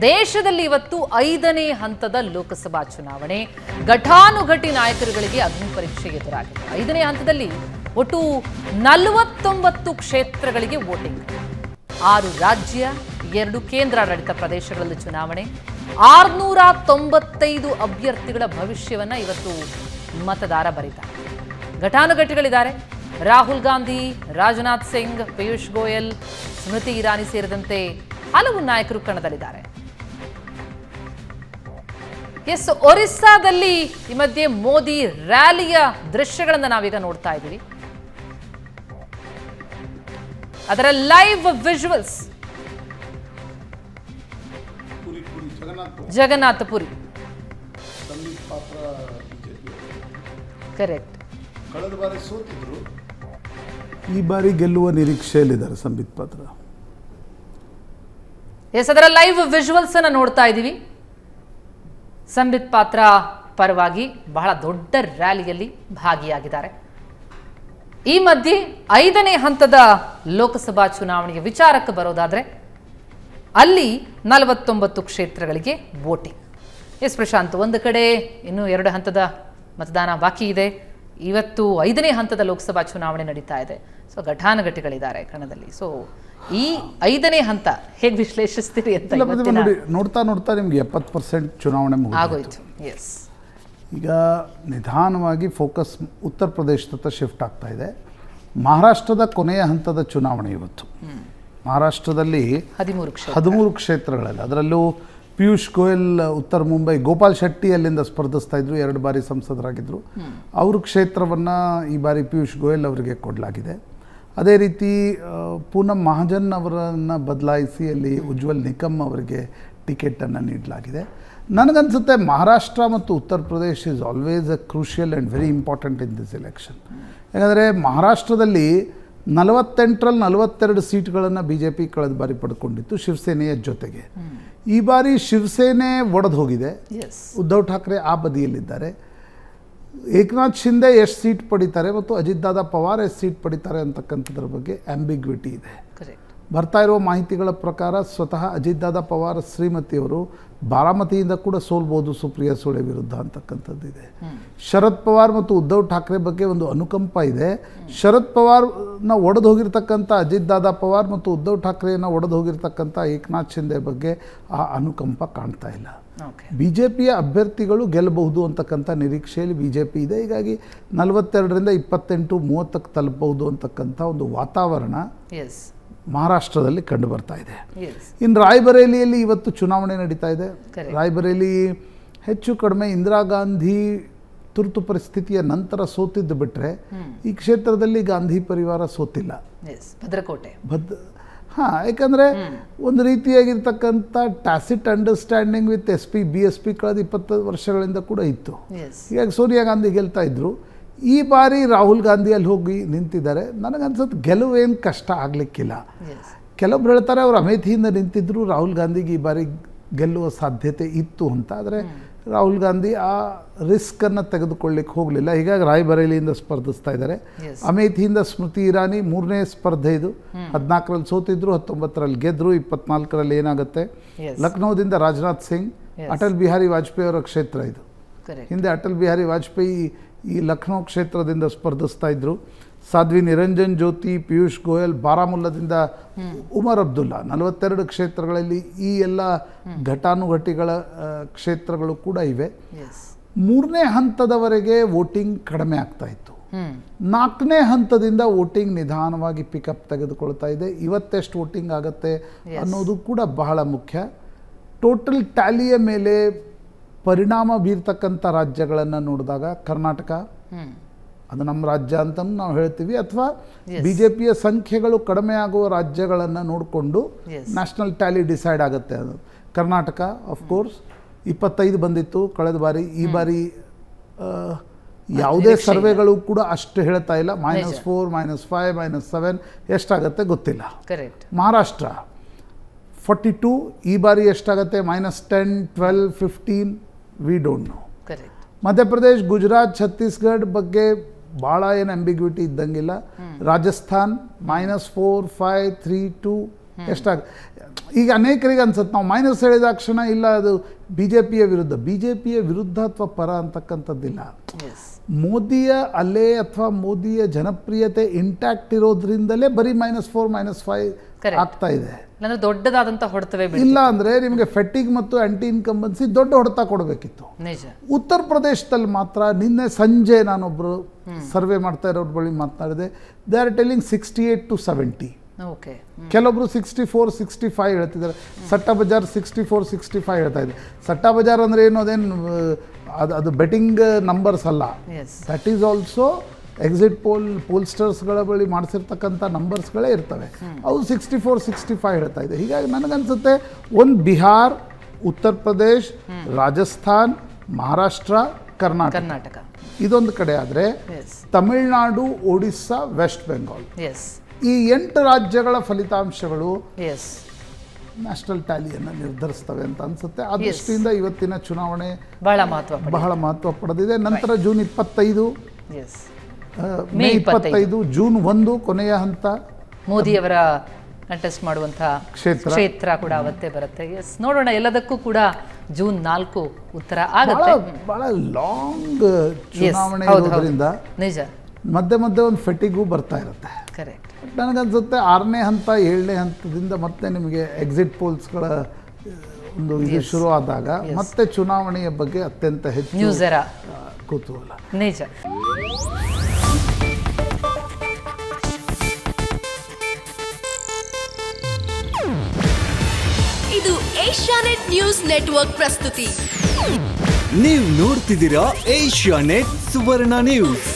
ದೇಶದಲ್ಲಿ ಇವತ್ತು ಐದನೇ ಹಂತದ ಲೋಕಸಭಾ ಚುನಾವಣೆ. ಘಟಾನುಘಟಿ ನಾಯಕರುಗಳಿಗೆ ಅಗ್ನಿ ಪರೀಕ್ಷೆ ಎದುರಾಗಿದೆ. ಐದನೇ ಹಂತದಲ್ಲಿ ಒಟ್ಟು ನಲವತ್ತೊಂಬತ್ತು ಕ್ಷೇತ್ರಗಳಿಗೆ ವೋಟಿಂಗ್. ಆರು ರಾಜ್ಯ, ಎರಡು ಕೇಂದ್ರಾಡಳಿತ ಪ್ರದೇಶಗಳಲ್ಲಿ ಚುನಾವಣೆ. ಆರ್ನೂರ ತೊಂಬತ್ತೈದು ಅಭ್ಯರ್ಥಿಗಳ ಭವಿಷ್ಯವನ್ನ ಇವತ್ತು ಮತದಾರ ಬರೀತಾರೆ. ಘಟಾನುಘಟಿಗಳಿದ್ದಾರೆ. ರಾಹುಲ್ ಗಾಂಧಿ, ರಾಜನಾಥ್ ಸಿಂಗ್, ಪಿಯೂಷ್ ಗೋಯಲ್, ಸ್ಮೃತಿ ಇರಾನಿ ಸೇರಿದಂತೆ ಹಲವು ನಾಯಕರು ಕಣದಲ್ಲಿದ್ದಾರೆ. ಎಸ್ ಒರಿಸ್ಸಾದಲ್ಲಿ ಈ ಮಧ್ಯೆ ಮೋದಿ ರ್ಯಾಲಿಯ ದೃಶ್ಯಗಳನ್ನು ನಾವೀಗ ನೋಡ್ತಾ ಇದ್ದೀವಿ. ಅದರ live visuals Jagannath Puri correct ಕಳೆದ ಬಾರಿ ಸೋತಿದ್ರು. ಈ ಬಾರಿ ಗೆಲ್ಲುವ ನಿರೀಕ್ಷೆಯಲ್ಲಿದ್ದಾರೆ ಸಂಬಿತ್ ಪಾತ್ರ? ಎಸ್ ಅದರ ಲೈವ್ ವಿಜುವಲ್ಸ್ ಅನ್ನ ನೋಡ್ತಾ ಇದ್ದೀವಿ. ಸಂಬಿತ್ ಪಾತ್ರ ಪರವಾಗಿ ಬಹಳ ದೊಡ್ಡ ರ್ಯಾಲಿಯಲ್ಲಿ ಭಾಗಿಯಾಗಿದ್ದಾರೆ. ಈ ಮಧ್ಯೆ ಐದನೇ ಹಂತದ ಲೋಕಸಭಾ ಚುನಾವಣೆಯ ವಿಚಾರಕ್ಕೆ ಬರೋದಾದ್ರೆ ಅಲ್ಲಿ ನಲವತ್ತೊಂಬತ್ತು ಕ್ಷೇತ್ರಗಳಿಗೆ ವೋಟಿಂಗ್. ಎಸ್ ಪ್ರಶಾಂತ್, ಒಂದು ಕಡೆ ಇನ್ನೂ ಎರಡು ಹಂತದ ಮತದಾನ ಬಾಕಿ ಇದೆ. ಇವತ್ತು ಐದನೇ ಹಂತದ ಲೋಕಸಭಾ ಚುನಾವಣೆ ನಡೀತಾ ಇದೆ. ಸೊ ಘಟಾನುಘಟಿಗಳಿದ್ದಾರೆ ಕಣದಲ್ಲಿ. ಸೊ ಈ ಐದನೇ ಹಂತ ಹೇಗೆ ವಿಶ್ಲೇಷಿಸ್ತೀರಿ ಅಂತ ನೋಡಿ ನೋಡ್ತಾ ನೋಡ್ತಾ ನಿಮ್ಗೆ ಎಪ್ಪತ್ತು ಪರ್ಸೆಂಟ್ ಚುನಾವಣೆ ಆಗೋಯ್ತು. ಎಸ್ ಈಗ ನಿಧಾನವಾಗಿ ಫೋಕಸ್ ಉತ್ತರ ಪ್ರದೇಶದತ್ತ ಶಿಫ್ಟ್ ಆಗ್ತಾ ಇದೆ. ಮಹಾರಾಷ್ಟ್ರದ ಕೊನೆಯ ಹಂತದ ಚುನಾವಣೆ ಇವತ್ತು. ಮಹಾರಾಷ್ಟ್ರದಲ್ಲಿ ಹದಿಮೂರು ಹದಿಮೂರು ಕ್ಷೇತ್ರಗಳಲ್ಲಿ ಅದರಲ್ಲೂ ಪಿಯೂಷ್ ಗೋಯಲ್ ಉತ್ತರ ಮುಂಬೈ ಗೋಪಾಲ್ ಶೆಟ್ಟಿ ಅಲ್ಲಿಂದ ಸ್ಪರ್ಧಿಸ್ತಾ ಇದ್ರು ಎರಡು ಬಾರಿ ಸಂಸದರಾಗಿದ್ದರು ಅವ್ರ ಕ್ಷೇತ್ರವನ್ನು ಈ ಬಾರಿ ಪಿಯೂಷ್ ಗೋಯಲ್ ಅವರಿಗೆ ಕೊಡಲಾಗಿದೆ. ಅದೇ ರೀತಿ ಪೂನಂ ಮಹಾಜನ್ ಅವರನ್ನು ಬದಲಾಯಿಸಿ ಅಲ್ಲಿ ಉಜ್ವಲ್ ನಿಕಮ್ ಅವರಿಗೆ ಟಿಕೆಟನ್ನು ನೀಡಲಾಗಿದೆ. ನನಗನ್ಸುತ್ತೆ ಮಹಾರಾಷ್ಟ್ರ ಮತ್ತು Uttar Pradesh is always a crucial and very important in this election ಯಾಕಂದರೆ ಮಹಾರಾಷ್ಟ್ರದಲ್ಲಿ ನಲವತ್ತೆಂಟರಲ್ಲಿ ನಲವತ್ತೆರಡು ಸೀಟ್ಗಳನ್ನು ಬಿ ಜೆ ಪಿ ಕಳೆದ ಬಾರಿ ಪಡ್ಕೊಂಡಿತ್ತು ಶಿವಸೇನೆಯ ಜೊತೆಗೆ. ಈ ಬಾರಿ ಶಿವಸೇನೆ ಒಡೆದು ಹೋಗಿದೆ. ಎಸ್ ಉದ್ಧವ್ ಠಾಕ್ರೆ ಆ ಬದಿಯಲ್ಲಿದ್ದಾರೆ. ಏಕನಾಥ್ ಶಿಂದೆ ಎಷ್ಟು ಸೀಟ್ ಪಡಿತಾರೆ ಮತ್ತು ಅಜಿತ್ ದಾದಾ ಪವಾರ್ ಎಷ್ಟು ಸೀಟ್ ಪಡಿತಾರೆ ಅಂತಕ್ಕಂಥದ್ರ ಬಗ್ಗೆ ಆಂಬಿಗ್ವಿಟಿ ಇದೆ. ಬರ್ತಾ ಇರುವ ಮಾಹಿತಿಗಳ ಪ್ರಕಾರ ಸ್ವತಃ ಅಜಿತ್ ದಾದಾ ಪವಾರ್ ಶ್ರೀಮತಿಯವರು ಬಾರಾಮತಿಯಿಂದ ಕೂಡ ಸೋಲ್ಬೋದು ಸುಪ್ರಿಯಾ ಸುಳೆ ವಿರುದ್ಧ ಅಂತಕ್ಕಂಥದ್ದಿದೆ ಶರದ್ ಪವಾರ್ ಮತ್ತು ಉದ್ಧವ್ ಠಾಕ್ರೆ ಬಗ್ಗೆ ಒಂದು ಅನುಕಂಪ ಇದೆ. ಶರದ್ ಪವಾರ್ನ ಒಡೆದು ಹೋಗಿರ್ತಕ್ಕಂಥ ಅಜಿತ್ ದಾದಾ ಪವಾರ್ ಮತ್ತು ಉದ್ಧವ್ ಠಾಕ್ರೆಯನ್ನು ಒಡೆದು ಹೋಗಿರ್ತಕ್ಕಂಥ ಏಕನಾಥ್ ಶಿಂದೆ ಬಗ್ಗೆ ಆ ಅನುಕಂಪ ಕಾಣ್ತಾ ಇಲ್ಲ. ಬಿ ಜೆ ಪಿಯ ಅಭ್ಯರ್ಥಿಗಳು ಗೆಲ್ಲಬಹುದು ಅಂತಕ್ಕಂಥ ನಿರೀಕ್ಷೆಯಲ್ಲಿ ಬಿ ಜೆ ಪಿ ಇದೆ. ಹೀಗಾಗಿ ನಲವತ್ತೆರಡರಿಂದ ಇಪ್ಪತ್ತೆಂಟು ಮೂವತ್ತಕ್ಕೆ ತಲುಪಬಹುದು ಅಂತಕ್ಕಂಥ ಒಂದು ವಾತಾವರಣ ಮಹಾರಾಷ್ಟ್ರದಲ್ಲಿ ಕಂಡು ಬರ್ತಾ ಇದೆ. ಇನ್ನು ರಾಯ್ಬರೇಲಿಯಲ್ಲಿ ಇವತ್ತು ಚುನಾವಣೆ ನಡೀತಾ ಇದೆ. ರಾಯ್ಬರೇಲಿ ಹೆಚ್ಚು ಕಡಿಮೆ ಇಂದಿರಾ ಗಾಂಧಿ ತುರ್ತು ಪರಿಸ್ಥಿತಿಯ ನಂತರ ಸೋತಿದ್ದು ಬಿಟ್ಟರೆ ಈ ಕ್ಷೇತ್ರದಲ್ಲಿ ಗಾಂಧಿ ಪರಿವಾರ ಸೋತಿಲ್ಲ. ಭದ್ರಕೋಟೆ. ಬದ್ ಹಾಂ ಯಾಕಂದರೆ ಒಂದು ರೀತಿಯಾಗಿರ್ತಕ್ಕಂಥ tacit understanding with S P B S P ಕಳೆದ ಇಪ್ಪತ್ತು ವರ್ಷಗಳಿಂದ ಕೂಡ ಇತ್ತು. ಹೀಗಾಗಿ ಸೋನಿಯಾ ಗಾಂಧಿ ಗೆಲ್ತಾ ಇದ್ರು. ಈ ಬಾರಿ ರಾಹುಲ್ ಗಾಂಧಿ ಅಲ್ಲಿ ಹೋಗಿ ನಿಂತಿದ್ದಾರೆ. ನನಗನ್ಸುತ್ತೆ ಗೆಲುವೇನು ಕಷ್ಟ ಆಗಲಿಕ್ಕಿಲ್ಲ. ಕೆಲವೊಬ್ರು ಹೇಳ್ತಾರೆ ಅವರು ಅಮೇಥಿಯಿಂದ ನಿಂತಿದ್ರು ರಾಹುಲ್ ಗಾಂಧಿಗೆ ಈ ಬಾರಿ ಗೆಲ್ಲುವ ಸಾಧ್ಯತೆ ಇತ್ತು ಅಂತ. ಆದರೆ ರಾಹುಲ್ ಗಾಂಧಿ ಆ ರಿಸ್ಕನ್ನು ತೆಗೆದುಕೊಳ್ಳಿಕ್ಕೆ ಹೋಗಲಿಲ್ಲ. ಹೀಗಾಗಿ ರಾಯ್ಬರೇಲಿಯಿಂದ ಸ್ಪರ್ಧಿಸ್ತಾ ಇದ್ದಾರೆ. ಅಮೇಥಿಯಿಂದ ಸ್ಮೃತಿ ಇರಾನಿ ಮೂರನೇ ಸ್ಪರ್ಧೆ ಇದು. ಹದಿನಾಲ್ಕರಲ್ಲಿ ಸೋತಿದ್ರು ಹತ್ತೊಂಬತ್ತರಲ್ಲಿ ಗೆದ್ದರು ಇಪ್ಪತ್ನಾಲ್ಕರಲ್ಲಿ ಏನಾಗುತ್ತೆ. ಲಕ್ನೋದಿಂದ ರಾಜನಾಥ್ ಸಿಂಗ್ ಅಟಲ್ ಬಿಹಾರಿ ವಾಜಪೇಯಿ ಅವರ ಕ್ಷೇತ್ರ ಇದು. ಹಿಂದೆ ಅಟಲ್ ಬಿಹಾರಿ ವಾಜಪೇಯಿ ಈ ಲಕ್ನೋ ಕ್ಷೇತ್ರದಿಂದ ಸ್ಪರ್ಧಿಸ್ತಾ ಇದ್ರು. ಸಾಧ್ವಿ ನಿರಂಜನ್ ಜ್ಯೋತಿ ಪಿಯೂಷ್ ಗೋಯಲ್ ಬಾರಾಮುಲ್ಲದಿಂದ ಉಮರ್ ಅಬ್ದುಲ್ಲಾ. ನಲವತ್ತೆರಡು ಕ್ಷೇತ್ರಗಳಲ್ಲಿ ಈ ಎಲ್ಲ ಘಟಾನುಘಟಿಗಳ ಕ್ಷೇತ್ರಗಳು ಕೂಡ ಇವೆ. ಮೂರನೇ ಹಂತದವರೆಗೆ ವೋಟಿಂಗ್ ಕಡಿಮೆ ಆಗ್ತಾ ಇತ್ತು. ನಾಲ್ಕನೇ ಹಂತದಿಂದ ವೋಟಿಂಗ್ ನಿಧಾನವಾಗಿ ಪಿಕಪ್ ತೆಗೆದುಕೊಳ್ತಾ ಇದೆ. ಇವತ್ತೆಷ್ಟು ವೋಟಿಂಗ್ ಆಗುತ್ತೆ ಅನ್ನೋದು ಕೂಡ ಬಹಳ ಮುಖ್ಯ. ಟೋಟಲ್ ಟ್ಯಾಲಿಯ ಮೇಲೆ ಪರಿಣಾಮ ಬೀರ್ತಕ್ಕಂಥ ರಾಜ್ಯಗಳನ್ನು ನೋಡಿದಾಗ ಕರ್ನಾಟಕ ಅದು ನಮ್ಮ ರಾಜ್ಯ ಅಂತ ನಾವು ಹೇಳ್ತೀವಿ. ಅಥವಾ. ಬಿ ಜೆ ಪಿಯ ಸಂಖ್ಯೆಗಳು ಕಡಿಮೆ ಆಗುವ ರಾಜ್ಯಗಳನ್ನು ನೋಡಿಕೊಂಡು. ನ್ಯಾಷನಲ್ ಟ್ಯಾಲಿ ಡಿಸೈಡ್ ಆಗುತ್ತೆ ಅದು. ಕರ್ನಾಟಕ ಕೋರ್ಸ್ ಇಪ್ಪತ್ತೈದು ಬಂದಿತ್ತು ಕಳೆದ ಬಾರಿ. ಈ ಬಾರಿ ಯಾವುದೇ ಸರ್ವೆಗಳು ಕೂಡ ಅಷ್ಟು ಹೇಳ್ತಾ ಇಲ್ಲ. Minus. Four minus five minus seven ಎಷ್ಟಾಗತ್ತೆ ಗೊತ್ತಿಲ್ಲ. ಕರೆಕ್ಟ್ ಮಹಾರಾಷ್ಟ್ರ ಫಾರ್ಟಿ ಟೂ ಈ ಬಾರಿ ಎಷ್ಟಾಗತ್ತೆ? Minus ten twelve fifteen we don't know correct Madhya Pradesh Gujarat Chhattisgarh ಬಗ್ಗೆ ಭಾಳ ಏನು ambiguity ಇದ್ದಂಗಿಲ್ಲ. Rajasthan minus four five three two ಎಷ್ಟಾಗ ಈಗ ಅನೇಕರಿಗೆ ಅನ್ಸುತ್ತೆ ನಾವು ಮೈನಸ್ ಹೇಳಿದ ಕ್ಷಣ ಇಲ್ಲ ಅದು ಬಿ ಜೆ ಪಿಯ ವಿರುದ್ಧ. ಬಿ ಜೆ ಪಿಯ ವಿರುದ್ಧ ಅಥವಾ ಪರ ಅಂತಕ್ಕಂಥದ್ದಿಲ್ಲ. ಮೋದಿಯ ಅಲೆ ಅಥವಾ ಮೋದಿಯ ಜನಪ್ರಿಯತೆ ಇಂಟ್ಯಾಕ್ಟ್ ಇರೋದ್ರಿಂದಲೇ ಬರೀ ಮೈನಸ್ ಫೋರ್ ಮೈನಸ್ ಫೈವ್ ಆಗ್ತಾ ಇದೆ. ದೊಡ್ಡದಾದಂತ ಹೊಡೆತವೇ ಇಲ್ಲ ಅಂದ್ರೆ ನಿಮಗೆ ಫೆಟ್ಟಿಗ್ ಮತ್ತು ಆಂಟಿ ಇನ್ಕಂಬನ್ಸಿ ದೊಡ್ಡ ಹೊಡೆತ ಕೊಡಬೇಕಿತ್ತು. ಉತ್ತರ ಪ್ರದೇಶದಲ್ಲಿ ಮಾತ್ರ ನಿನ್ನೆ ಸಂಜೆ ನಾನೊಬ್ಬರು ಸರ್ವೆ ಮಾಡ್ತಾ ಇರೋರ ಬಳಿ ಮಾತನಾಡಿದೆ. They are telling sixty eight to seventy ಕೆಲವೊಬ್ರು ಸಿಕ್ಸ್ಟಿ ಫೋರ್ ಸಿಕ್ಸ್ಟಿ ಫೈವ್ ಹೇಳ್ತಿದ್ದಾರೆ. Satta Bazar sixty four sixty five ಹೇಳ್ತಾ ಇದೆ. ಸಟ್ಟ ಬಜಾರ್ ಅಂದರೆ ಏನು? ಅದೇನು ಅದು ಅದು ಬೆಟ್ಟಿಂಗ್ ನಂಬರ್ಸ್ ಅಲ್ಲ. That is also exit poll ಪೋಲ್ಸ್ಟರ್ಸ್ಗಳ ಬಳಿ ಮಾಡಿಸಿರ್ತಕ್ಕಂಥ ನಂಬರ್ಸ್ಗಳೇ ಇರ್ತವೆ. ಅವು ಸಿಕ್ಸ್ಟಿ ಫೋರ್ ಸಿಕ್ಸ್ಟಿ ಫೈವ್ ಹೇಳ್ತಾ ಇದೆ. ಹೀಗಾಗಿ ನನಗನ್ಸುತ್ತೆ ಒಂದು ಬಿಹಾರ್ ಉತ್ತರ ಪ್ರದೇಶ್ ರಾಜಸ್ಥಾನ್ ಮಹಾರಾಷ್ಟ್ರ ಕರ್ನಾಟಕ. ಕರ್ನಾಟಕ. ಇದೊಂದು ಕಡೆ ಆದರೆ ತಮಿಳುನಾಡು ಒಡಿಸ್ಸಾ ವೆಸ್ಟ್ ಬೆಂಗಾಲ್. ಎಸ್ ಈ ಎಂಟು ರಾಜ್ಯಗಳ ಫಲಿತಾಂಶಗಳು ಎಸ್ ನ್ಯಾಷನಲ್ ಟ್ಯಾಲಿಯನ್ನು ನಿರ್ಧರಿಸ್ತವೆ ಅಂತ ಅನ್ಸುತ್ತೆ. ಆ ದೃಷ್ಟಿಯಿಂದ ಇವತ್ತಿನ ಚುನಾವಣೆ ಬಹಳ ಮಹತ್ವ ಬಹಳ ಮಹತ್ವ ಪಡೆದಿದೆ. ನಂತರ ಜೂನ್ ಇಪ್ಪತ್ತೈದು ಎಸ್ ಮೇ ಇಪ್ಪತ್ತೈದು. ಜೂನ್ ಒಂದು ಕೊನೆಯ ಹಂತ. ಮೋದಿಯವರ ಕಂಟೆಸ್ಟ್ ಮಾಡುವಂತಹ ಕ್ಷೇತ್ರ. ಕ್ಷೇತ್ರ ಕೂಡ ಅವತ್ತೇ ಬರುತ್ತೆ. ಎಸ್ ನೋಡೋಣ ಎಲ್ಲದಕ್ಕೂ ಕೂಡ ಜೂನ್ ನಾಲ್ಕು ಉತ್ತರ ಆಗುತ್ತೆ. ಬಹಳ ಲಾಂಗ್ ಚುನಾವಣೆ. ನಿಜ. ಮಧ್ಯೆ ಮಧ್ಯೆ ಒಂದು ಫೆಟಿಗೂ ಬರ್ತಾ ಇರುತ್ತೆ. ಕರೆಕ್ಟ್ ನನಗನ್ಸುತ್ತೆ ಆರನೇ ಹಂತ ಏಳನೇ ಹಂತದಿಂದ ಮತ್ತೆ ನಿಮಗೆ ಎಕ್ಸಿಟ್ ಪೋಲ್ಸ್ಗಳ ಒಂದು ಇದು ಶುರು ಆದಾಗ ಮತ್ತೆ ಚುನಾವಣೆಯ ಬಗ್ಗೆ ಅತ್ಯಂತ ಹೆಚ್ಚು ಕುತೂಹಲ ನಿಜ. ಇದು ಏಷ್ಯಾನೆಟ್ ನ್ಯೂಸ್ ನೆಟ್ವರ್ಕ್ ಪ್ರಸ್ತುತಿ. ನೀವು ನೋಡ್ತಿದ್ದೀರಾ ಏಷ್ಯಾನೆಟ್ ಸುವರ್ಣ ನ್ಯೂಸ್.